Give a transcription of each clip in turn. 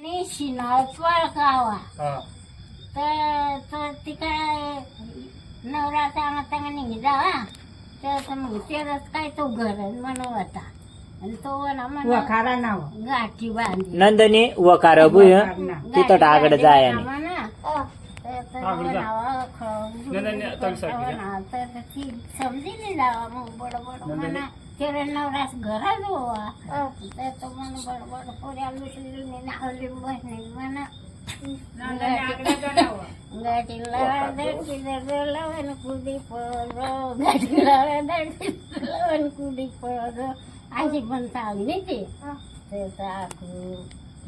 आणि शिनाळ पळकावा हा. तर तर ती काय नवरा चांगला चांगला निघाला तर मग तेच काय तो घर म्हणून होता. आणि तो म्हणा म्हणा वखारा नाव. गाठी बांधली. नंदनी वकार बुय तिथं डागड जाय आणि ती समजी नाही लावा मग बड बड म्हणा तेरे नवरास घरात होवा तर तो म्हण. बड बड पोऱ्या लुसली नावली बसली म्हणा गाडीला दडकी लवन कुडी पळो गाडीला दडकी लवन कुडी पळो अशी पण चांगली ती. त्याचं आखू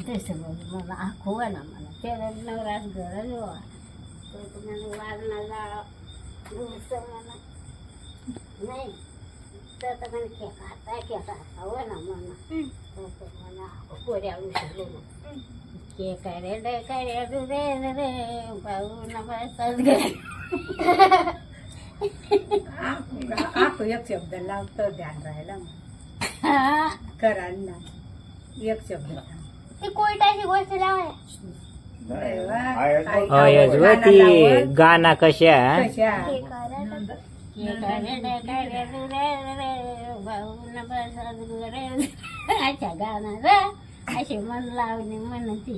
तसं मग मला आखू ना मला त्याला नवरास घर जोवा. तो तुम्हाला वाजनाला दूरचं म्हणा. नाही. तर तर म्हणे हो ना म्हणा पोऱ्या उचलू के करे रे करे रे रे भाऊ न गे आप एक शब्द लावतो ध्यान राहिला करांना एक शब्द ती कोयटाची गोष्ट लावाय गाना कशा अच्छा गाणं रे अशी मन लावणे म्हणती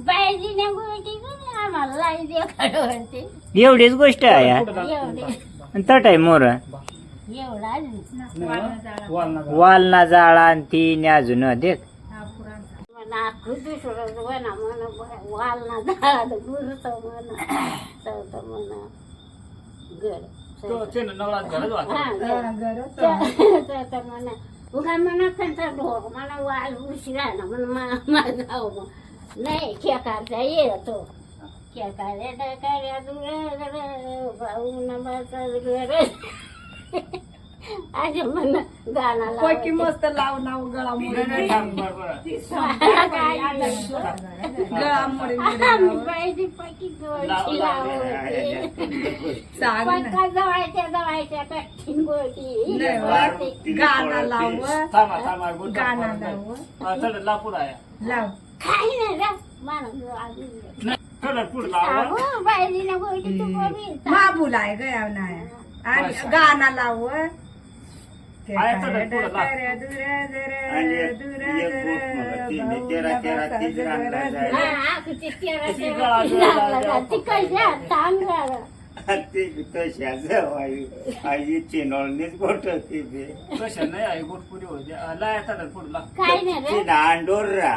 बायजीने गोष्टी आम्हाला लाई देखाडवरती एवढीच गोष्ट आहे आणि तट आहे मोर एवढा वालना जाळा आणि ती अजून देख म्हणा दुसरं म्हणा म्हणा वालना जाळा गुरुचं म्हणा चौथं म्हणा. गड. तो ते नवरात घरात वाचा हा घर चौथं म्हणा उगा म्हणा खंतर ढोक म्हणा वाल उशिरा ना म्हणा माझा नाही खेकारचा येतो खेकारे डकाऱ्या दुरे भाऊ न बसत घर असे म्हणा गाणं पैकी लावायचं. मस्त लाव नाव गळा मोडी गळा मोडी बाईची पक्की गोष्टी लावते. सांग ना. पक्का जवळच्या जवळच्या कठीण गोष्टी. नाही वा. गाणं लाव गाणं लाव लाव काही नाही रा माणूस तू नाही. आणि गाणं लाव पुढं आणि एक- बोट तीन, तेरा, तेरा, तीस साजरा रांगला. जायला. हा, किती तेरा किती तेरा गळा गळा लागला गळा. ते तशाच आई आई चिनोळणीच गोट होती ते कशा नाही आहे गोट पुरी होते लाय चल पुढे ला काय नाही रे तिनं अंडोररा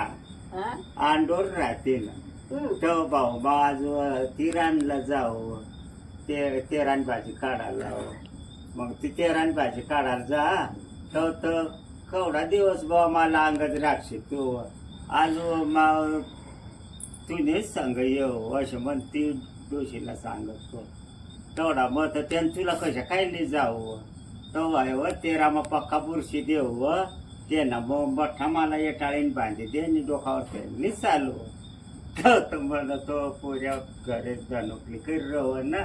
हा? अंडोररा तिनं हम्म. तो भाऊ बाज तिराणला जाऊ ते तेरान भाजी काढायला लाव मग ती तेरान भाजी काढायला जा. तो तर केवढा दिवस बा मला अंगात राखशी तू. आज मा तुनेच सांग येऊ असं म्हणते डोशीला सांगत. तो तेवढा मग तर त्यानं तुला कशा खायली जाऊ तो आहे व तेरा मग पक्का बुरशी देऊ व त्यांना मग मोठा मला येटाळीन बांधे दे आणि डोकावर त्यांनी चालू. तो तर म्हणत तो पुऱ्या घरे धनुकली कर रव ना.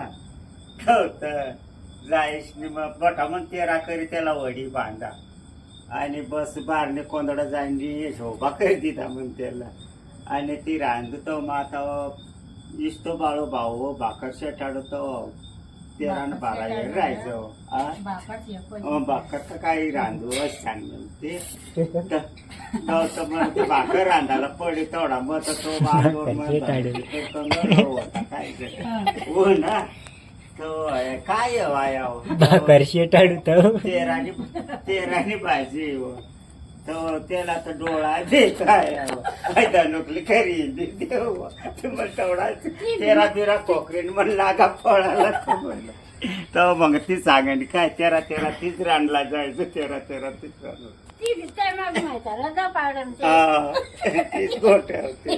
तर नि मग मोठा मग तेरा करी त्याला वडी बांधा. आणि बस बारने कोंदडा जाईन शोभा करी दिला म्हण त्याला. आणि ती रांधतो आता इस्तो बाळो भाऊ भाकर शेटाडो तो. तेरा न बारा येईल राहायचो. भाकर तर काही रांधू छान म्हणते. तर मग ते भाकर रांधायला पडे तेवढा मग तो नर होता काय. हो ना? तो काय आहे वायाव भाकर शेटाडू तर तेरानी तेरानी भाजी हो. तो त्याला तर डोळा देता नोकली खरी देव मग तेवढा तेरा बिरा कोकरीन म्हण लागा फळाला तो म्हणलं. तो मग ती सांगायची काय तेरा तेरा तीच रानला जायचं तेरा तेरा तीच रानला. ती तर हा, तीच गोट होती